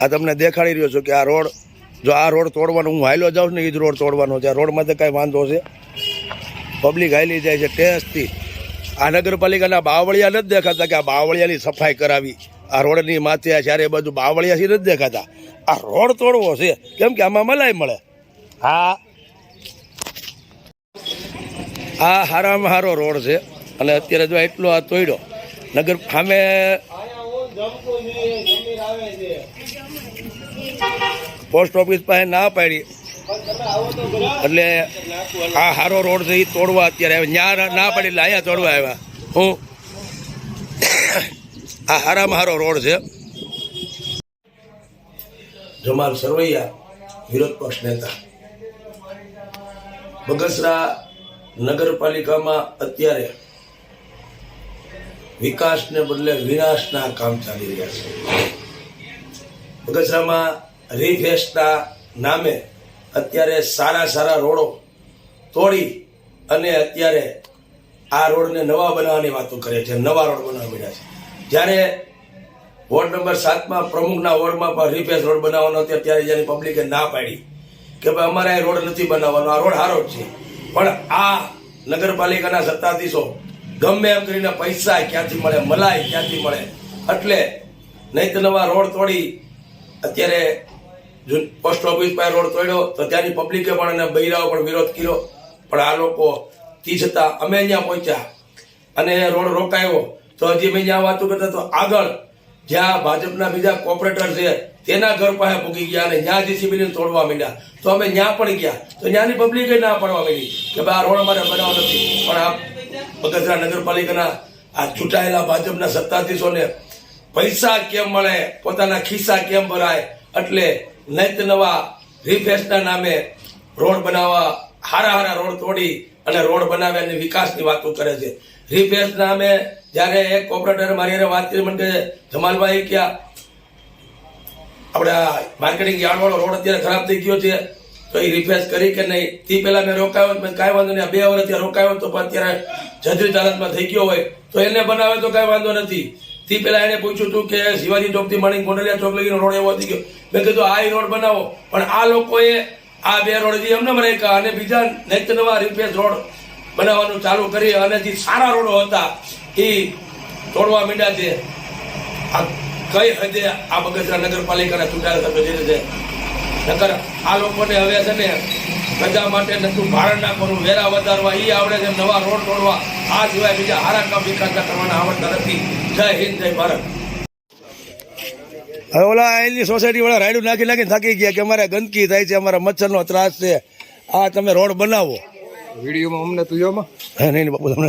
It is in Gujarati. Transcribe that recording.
આ તમને દેખાડી રહ્યો છું કે આ રોડ, જો આ રોડ તોડવાનો, હું હાઈલો જાઉં ને એ જ રોડ તોડવાનો છે. આ રોડમાં તો કાંઈ વાંધો છે? પબ્લિક હાઈલી જાય છે ટેસ્ટથી આ નગરપાલિકાના બાવળિયા નથી દેખાતા કે આ બાવળિયાની સફાઈ કરાવી. આ રોડની માથે આ ચારે બાજુ બાવળિયાથી નથી દેખાતા. આ રોડ તોડવો છે. કેમ કે આમાં મલાઈ મળે. હા. આ હારામાં હારો રોડ છે. અને અત્યારે જો એટલો આ તોડ્યો, નગર સામે પોસ્ટ ઓફિસ પાસે ના પાડી. એટલે આ હારો રોડ છે તોડવા અત્યારે આવ્યા. ના પાડી, એટલે અહીંયા તોડવા આવ્યા. હું? આ હારામાં હારો રોડ છે. જમાલ સરવૈયા, વિરોધ પક્ષ નેતા. બગસરા નગરપાલિકામાં અત્યારે વિકાસને બદલે વિનાશના કામ ચાલી રહ્યા છે. બગસરામાં રીફેસ્ટના નામે અત્યારે સારા સારા રોડો તોડી અને અત્યારે આ રોડને નવા બનાવવાની વાતો કરે છે, નવા રોડ બનાવવા મળ્યા છે. જ્યારે વોર્ડ નંબર સાતમાં પ્રમુખના વોર્ડમાં પણ રીફેસ રોડ બનાવવાનો હતો, ત્યારે જેની પબ્લિકે ના પાડી કે ભાઈ અમારે આ રોડ નથી બનાવવાનો, આ રોડ સારો છે. પણ આ નગરપાલિકાના સત્તાધીશો ગમે એમ કરીને પૈસા ક્યાંથી મળે, મલાઈ ક્યાંથી મળે, એટલે નહીં તો નવા રોડ તોડી અત્યારે પોસ્ટ ઓફિસ પાસે રોડ તોડ્યો, તો ત્યાંની પબ્લિકે પણ અને બૈરાઓ પણ વિરોધ કર્યો. પણ આ લોકો તી છતાં અમે અહીંયા પહોંચ્યા અને રોડ રોકાયો. તો હજી મેં જ્યાં વાતો કરતા તો આગળ જ્યાં ભાજપના બીજા કોર્પોરેટર છે, તેના ઘર પાસે ભૂગી ગયા અને ત્યાં જીસીબી ને તોડવા માંડ્યા. તો અમે ત્યાં પણ ગયા. તો ત્યાંની પબ્લિકે ના પડવા માંડી કે ભાઈ આ રોડ અમારે બનાવ નથી. પણ આ બગસરા નગરપાલિકાના આ ચૂંટાયેલા ભાજપના સત્તાધીશોને પૈસા કેમ મળે? પોતાના ખિસ્સા કેમ ભરાય? એટલે નૈત નવા રિફેસના નામે રોડ બનાવવા, હારા હારા રોડ તોડી અને રોડ બનાવે અને વિકાસની વાતો કરે છે. રિફેસ નામે જ્યારે એક ઓપરેટર મારી હારે વાત જમાલભાઈ, ક્યાં? આપણે માર્કેટિંગ યાર્ડવાળો રોડ અત્યારે ખરાબ થઈ ગયો છે. તો એ રિફેસ કરી કે નહીં? તે પહેલાં મેં રોકાયો મેં કાંઈ વાંધો નહીં બે વર્ષ ત્યાં રોકાયો તો અત્યારે જજરી હાલતમાં થઈ ગયો હોય. તો એને બનાવે તો કાંઈ વાંધો નથી. તે પેલા એને પૂછ્યું હતું કે શિવાજી ચોકથી માણી કોંડલિયા ચોક લગીનો રોડ એવો થઈ ગયો મેં કીધું આ રોડ બનાવો. પણ આ લોકોએ આ બે રોડ જે એમને રાખ્યા અને બીજા નેક્સ્ટ નવા રિપેર રોડ બનાવવાનું ચાલુ કરી અને જે સારા રોડો હતા, એ તોડવા માંડ્યા છે. આ કઈ હદે આ બગસરા નગરપાલિકાના ચૂંટાયેલા સભ્યો છે નકર આ લોકોને હવે છે ને પ્રજા માટે નતું ભારણ ના કરવું વેરા વધારવા એ આવડે છે નવા રોડ તોડવા. આ સિવાય બીજા હારા કામ વિકાસના કરવાના આવડતા નથી. જય હિન્દ જય ભારત. હવે ઓલા અહીંની સોસાયટી વાળા રાયડું નાખી નાખીને થાકી ગયા કે અમારે ગંદકી થાય છે અમારા મચ્છરનો ત્રાસ છે. આ તમે રોડ બનાવો. વિડીયોમાં અમને તું જોમાં હે નહીં બાપુ તમને